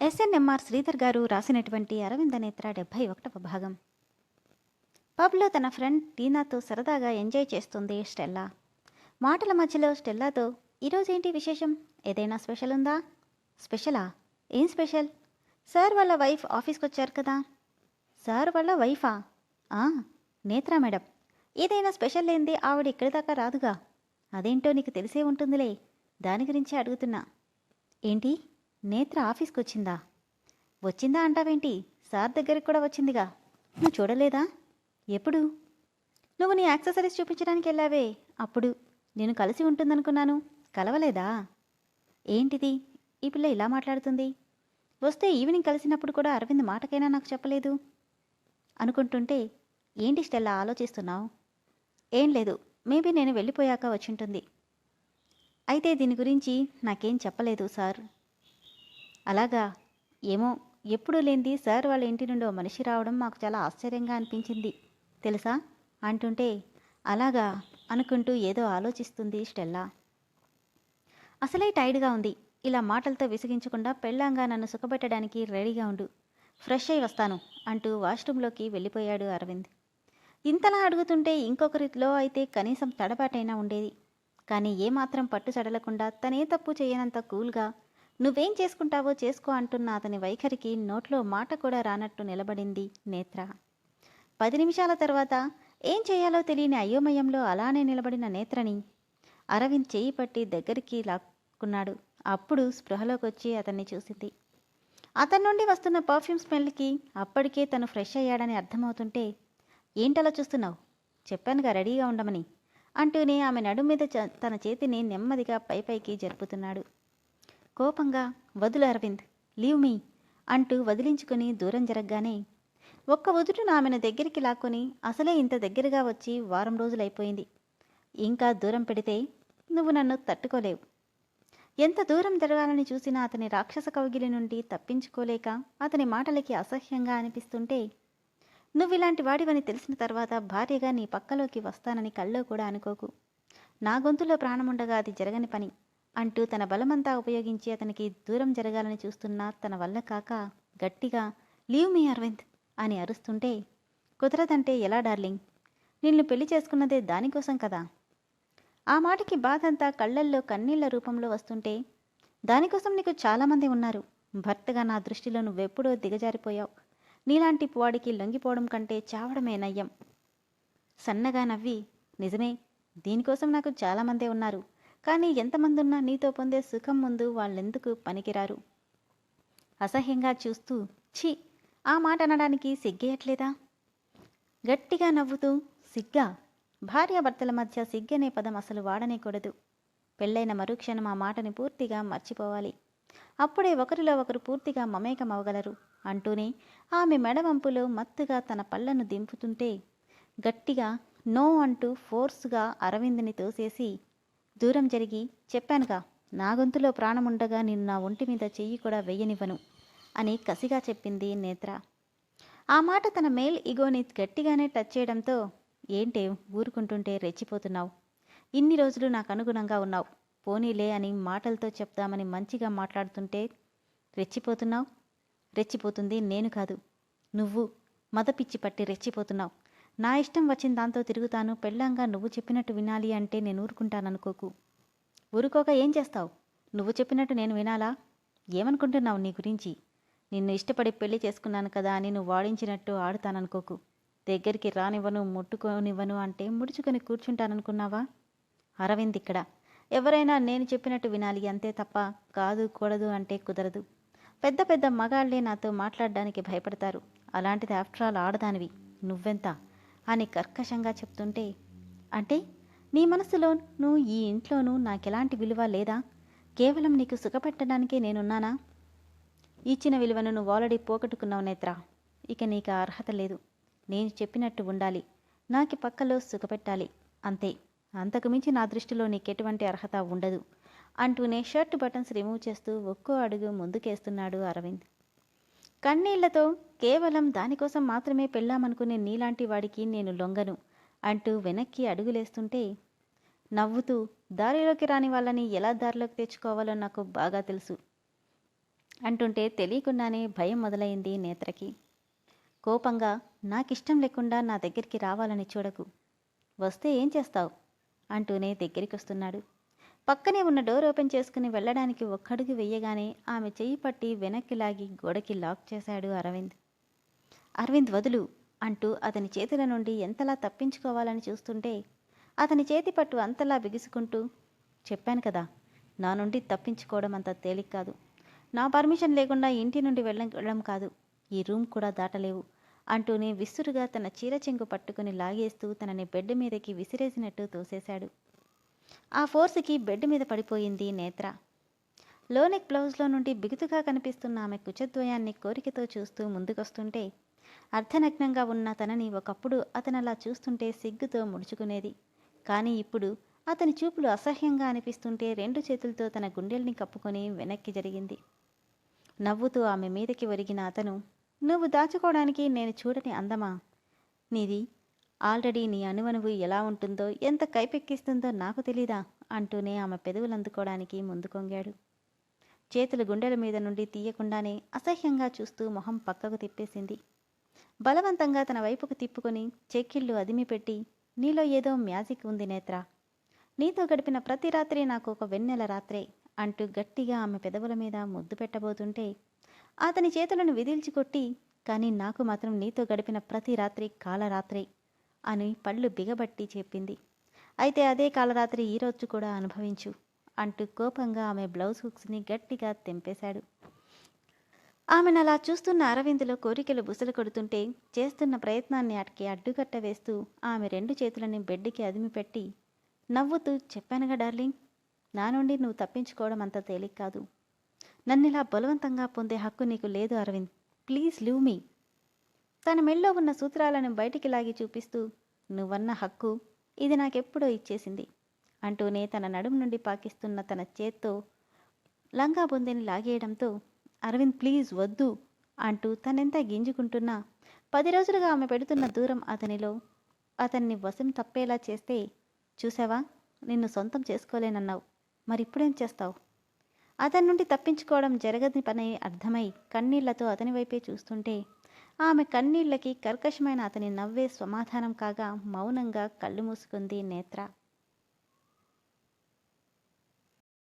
SNMR Sridhar గారు రాసినటువంటి అరవింద నేత్ర డెబ్బై ఒకటవ భాగం. పబ్లో తన ఫ్రెండ్ టీనాతో సరదాగా ఎంజాయ్ చేస్తుంది స్టెల్లా. మాటల మధ్యలో స్టెల్లాతో ఈరోజేంటి విశేషం? ఏదైనా స్పెషల్ ఉందా స్పెషలా? ఏం స్పెషల్? సార్ వాళ్ళ వైఫ్ ఆఫీస్కి వచ్చారు కదా. సార్ వాళ్ళ వైఫా? ఆ, నేత్రా మేడం. ఏదైనా స్పెషల్ లేనిదే ఆవిడ ఇక్కడి దాకా రాదుగా. అదేంటో నీకు తెలిసే ఉంటుందిలే. దాని గురించే అడుగుతున్నా. ఏంటి? నేత్ర ఆఫీస్కి వచ్చిందా వచ్చిందా అంటావేంటి? సార్ దగ్గరికి కూడా వచ్చిందిగా. నువ్వు చూడలేదా? ఎప్పుడు? నువ్వు నీ యాక్సెసరీస్ చూపించడానికి వెళ్ళావే. అప్పుడు నేను కలిసి ఉంటుందనుకున్నాను. కలవలేదా? ఏంటిది? ఈ పిల్ల ఇలా మాట్లాడుతుంది. వస్తే ఈవినింగ్ కలిసినప్పుడు కూడా అరవింద్ మాటకైనా నాకు చెప్పలేదు. అనుకుంటుంటే ఏంటి స్టెల్లా ఆలోచిస్తున్నావు? ఏం లేదు. మేబీ నేను వెళ్ళిపోయాక వచ్చింటుంది. అయితే దీని గురించి నాకేం చెప్పలేదు సార్. అలాగా? ఏమో ఎప్పుడూ లేనిది సార్ వాళ్ళ ఇంటి నుండి ఓ మనిషి రావడం మాకు చాలా ఆశ్చర్యంగా అనిపించింది. తెలుసా? అంటుంటే అలాగా? అనుకుంటూ ఏదో ఆలోచిస్తుంది స్టెల్లా. అసలే టైడ్గా ఉంది. ఇలా మాటలతో విసిగించకుండా పెళ్ళాంగా నన్ను సుఖపెట్టడానికి రెడీగా ఉండు. ఫ్రెష్ అయి వస్తాను అంటూ వాష్రూంలోకి వెళ్ళిపోయాడు అరవింద్. ఇంతలా అడుగుతుంటే ఇంకొకరిలో అయితే కనీసం తడబాటైనా ఉండేది. కానీ ఏమాత్రం పట్టు సడలకుండా తనే తప్పు చేయనంత కూల్గా నువ్వేం చేసుకుంటావో చేసుకో అంటున్న అతని వైఖరికి నోట్లో మాట కూడా రానట్టు నిలబడింది నేత్ర. పది నిమిషాల తర్వాత ఏం చేయాలో తెలియని అయోమయంలో అలానే నిలబడిన నేత్రని అరవింద్ చేయి పట్టి దగ్గరికి లాక్కున్నాడు. అప్పుడు స్పృహలోకి వచ్చి అతన్ని చూసింది. అతని నుండి వస్తున్న పర్ఫ్యూమ్ స్మెల్కి అప్పటికే తను ఫ్రెష్ అయ్యాడని అర్థమవుతుంటే ఏంటలా చూస్తున్నావు? చెప్పానుగా రెడీగా ఉండమని అంటూనే ఆమె నడుం మీద తన చేతిని నెమ్మదిగా పైపైకి జరుపుతున్నాడు. కోపంగా వదులు అరవింద్ లీవ్ మీ అంటూ వదిలించుకుని దూరం జరగగానే ఒక్క వదుటును ఆమెను దగ్గరికి లాక్కొని అసలే ఇంత దగ్గరగా వచ్చి వారం రోజులైపోయింది. ఇంకా దూరం పెడితే నువ్వు నన్ను తట్టుకోలేవు. ఎంత దూరం జరగాలని చూసినా అతని రాక్షస కౌగిలి నుండి తప్పించుకోలేక అతని మాటలకి అసహ్యంగా అనిపిస్తుంటే నువ్వు ఇలాంటి వాడివని తెలిసిన తర్వాత భార్యగా నీ పక్కలోకి వస్తానని కల్లో కూడా అనుకోకు. నా గొంతులో ప్రాణముండగా అది జరగని పని. అంటూ తన బలమంతా ఉపయోగించి అతనికి దూరం జరగాలని చూస్తున్నా తన వల్ల కాక గట్టిగా లీవ్ మీ అరవింద్ అని అరుస్తుంటే కుదరదంటే ఎలా డార్లింగ్? నిన్ను పెళ్ళి చేసుకున్నదే దానికోసం కదా? ఆ మాటకి బాధంతా కళ్ళల్లో కన్నీళ్ళ రూపంలో వస్తుంటే దానికోసం నీకు చాలామంది ఉన్నారు. భర్తగా నా దృష్టిలో నువ్వెప్పుడో దిగజారిపోయావు. నీలాంటి వాడికి లొంగిపోవడం కంటే చావడమే నయ్యం. సన్నగా నవ్వి నిజమే దీనికోసం నాకు చాలామందే ఉన్నారు. కానీ ఎంతమంది ఉన్నా నీతో పొందే సుఖం ముందు వాళ్ళెందుకు పనికిరారు? అసహ్యంగా చూస్తూ ఛీ! ఆ మాట అనడానికి సిగ్గేయట్లేదా? గట్టిగా నవ్వుతూ సిగ్గా! భార్యాభర్తల మధ్య సిగ్గనే పదం అసలు వాడనేకూడదు. పెళ్ళైన మరుక్షణం ఆ మాటని పూర్తిగా మర్చిపోవాలి. అప్పుడే ఒకరిలో ఒకరు పూర్తిగా మమేకమవగలరు అంటూనే ఆమె మెడవంపులో మత్తుగా తన పళ్ళను దింపుతుంటే గట్టిగా నో అంటూ ఫోర్స్గా అరవింద్ని తోసేసి దూరం జరిగి చెప్పానుగా నా గొంతులో ప్రాణముండగా నేను నా ఒంటి మీద చెయ్యి కూడా వెయ్యనివ్వను అని కసిగా చెప్పింది నేత్ర. ఆ మాట తన మేల్ ఇగోని గట్టిగానే టచ్ చేయడంతో ఏంటే ఊరుకుంటుంటే రెచ్చిపోతున్నావు? ఇన్ని రోజులు నాకు అనుగుణంగా ఉన్నావు. పోనీలే అని మాటలతో చెప్దామని మంచిగా మాట్లాడుతుంటే రెచ్చిపోతున్నావు? రెచ్చిపోతుంది నేను కాదు. నువ్వు మదపిచ్చి పట్టి రెచ్చిపోతున్నావు. నా ఇష్టం వచ్చిన దాంతో తిరుగుతాను పెళ్ళంగా నువ్వు చెప్పినట్టు వినాలి అంటే నేను ఊరుకుంటాననుకోకు. ఊరుకోక ఏం చేస్తావు? నువ్వు చెప్పినట్టు నేను వినాలా? ఏమనుకుంటున్నావు నీ గురించి? నిన్ను ఇష్టపడి పెళ్ళి చేసుకున్నాను కదా అని నువ్వు వాడించినట్టు ఆడుతాననుకోకు. దగ్గరికి రానివ్వను ముట్టుకోనివ్వను అంటే ముడుచుకొని కూర్చుంటాననుకున్నావా? అరవింద్ ఇక్కడ. ఎవరైనా నేను చెప్పినట్టు వినాలి అంతే తప్ప కాదు కూడదు అంటే కుదరదు. పెద్ద పెద్ద మగాళ్ళే నాతో మాట్లాడడానికి భయపడతారు. అలాంటిది ఆఫ్టర్ ఆల్ ఆడదానివి. నువ్వెంత? అని కర్కశంగా చెప్తుంటే అంటే నీ మనసులోనూ ఈ ఇంట్లోనూ నాకెలాంటి విలువ లేదా? కేవలం నీకు సుఖపెట్టడానికే నేనున్నానా? ఇచ్చిన విలువను నువ్వు ఆల్రెడీ పోగొట్టుకున్నావు నేత్ర. ఇక నీకు అర్హత లేదు. నేను చెప్పినట్టు ఉండాలి. నాకు పక్కలో సుఖపెట్టాలి. అంతే. అంతకుమించి నా దృష్టిలో నీకెటువంటి అర్హత ఉండదు. అంటూనే షర్ట్ బటన్స్ రిమూవ్ చేస్తూ ఒక్కో అడుగు ముందుకేస్తున్నాడు అరవింద్. కన్నీళ్ళతో కేవలం దానికోసం మాత్రమే పెళ్ళామనుకునే నీలాంటి వాడికి నేను లొంగను అంటూ వెనక్కి అడుగులేస్తుంటే నవ్వుతూ దారిలోకి రాని వాళ్ళని ఎలా దారిలోకి తెచ్చుకోవాలో నాకు బాగా తెలుసు అంటుంటే తెలియకుండానే భయం మొదలైంది నేత్రకి. కోపంగా నాకిష్టం లేకుండా నా దగ్గరికి రావాలని చూడకు. వస్తే ఏం చేస్తావు? అంటూనే దగ్గరికి వస్తున్నాడు పక్కనే ఉన్న డోర్ ఓపెన్ చేసుకుని వెళ్ళడానికి ఒక్కడుగు వెయ్యగానే ఆమె చెయ్యి పట్టి వెనక్కి లాగి గోడకి లాక్ చేశాడు అరవింద్. అరవింద్ వదులు అంటూ అతని చేతుల నుండి ఎంతలా తప్పించుకోవాలని చూస్తుంటే అతని చేతి పట్టు అంతలా బిగుసుకుంటూ చెప్పాను కదా నా నుండి తప్పించుకోవడం అంత తేలిక కాదు. నా పర్మిషన్ లేకుండా ఇంటి నుండి వెళ్ళడం కాదు. ఈ రూమ్ కూడా దాటలేవు అంటూనే విసురుగా తన చీర చెంగు పట్టుకుని లాగేస్తూ తనని బెడ్ మీదకి విసిరేసినట్టు తోసేశాడు. ఆ ఫోర్స్కి బెడ్ మీద పడిపోయింది నేత్ర. లోనెక్ బ్లౌజ్లో నుండి బిగుతుగా కనిపిస్తున్న ఆమె కుచద్వయాన్ని కోరికతో చూస్తూ ముందుకొస్తుంటే అర్ధనగ్నంగా ఉన్న తనని ఒకప్పుడు అతను అలా చూస్తుంటే సిగ్గుతో ముడుచుకునేది. కానీ ఇప్పుడు అతని చూపులు అసహ్యంగా అనిపిస్తుంటే రెండు చేతులతో తన గుండెల్ని కప్పుకొని వెనక్కి జరిగింది. నవ్వుతూ ఆమె మీదకి ఒరిగిన అతను నువ్వు దాచుకోవడానికి నేను చూడని అందమా? నీది ఆల్రెడీ నీ అణువణువు ఎలా ఉంటుందో ఎంత కైపెక్కిస్తుందో నాకు తెలీదా? అంటూనే ఆమె పెదవులు అందుకోవడానికి ముందు కొంగాడు. చేతులు గుండెల మీద నుండి తీయకుండానే అసహ్యంగా చూస్తూ మొహం పక్కకు తిప్పేసింది. బలవంతంగా తన వైపుకు తిప్పుకొని చెక్కిళ్ళు అదిమిపెట్టి నీలో ఏదో మ్యాజిక్ ఉంది నేత్ర. నీతో గడిపిన ప్రతి రాత్రి నాకు ఒక వెన్నెల రాత్రే అంటూ గట్టిగా ఆమె పెదవుల మీద ముద్దు పెట్టబోతుంటే అతని చేతులను విదిల్చి కొట్టి కానీ నాకు మాత్రం నీతో గడిపిన ప్రతి రాత్రి కాలరాత్రి. అని పళ్ళు బిగబట్టి చెప్పింది. అయితే అదే కాలరాత్రి ఈరోజు కూడా అనుభవించు అంటూ కోపంగా ఆమె బ్లౌజ్ హుక్స్ని గట్టిగా తెంపేశాడు. ఆమెను అలా చూస్తున్న అరవిందులో కోరికలు బుసలు కొడుతుంటే చేస్తున్న ప్రయత్నాన్ని అటుకి అడ్డుకట్ట వేస్తూ ఆమె రెండు చేతులని బెడ్కి అదిమిపెట్టి నవ్వుతూ చెప్పానుగా డార్లింగ్ నా నుండి నువ్వు తప్పించుకోవడం అంత తేలిక కాదు. నన్ను ఇలా బలవంతంగా పొందే హక్కు నీకు లేదు అరవింద్. Please leave me. తన మెళ్ళో ఉన్న సూత్రాలను బయటికి లాగి చూపిస్తూ నువ్వన్న హక్కు ఇది నాకెప్పుడో ఇచ్చేసింది అంటూనే తన నడుము నుండి పాకిస్తున్న తన చేత్తో లంగా బొందిని లాగేయడంతో అరవింద్ ప్లీజ్ వద్దు అంటూ తనెంత గింజుకుంటున్నా పది రోజులుగా ఆమె పెడుతున్న దూరం అతనిలో. అతన్ని వశం తప్పేలా చేస్తే చూసావా నిన్ను సొంతం చేసుకోలేనన్నావు మరిప్పుడేం చేస్తావు? అతని నుండి తప్పించుకోవడం జరగని పని అర్థమై కన్నీళ్ళతో అతని వైపే చూస్తుంటే ఆమె కన్నీళ్ళకి కర్కశమైన అతని నవ్వే సమాధానం కాగా మౌనంగా కళ్ళు మూసుకుంది నేత్ర.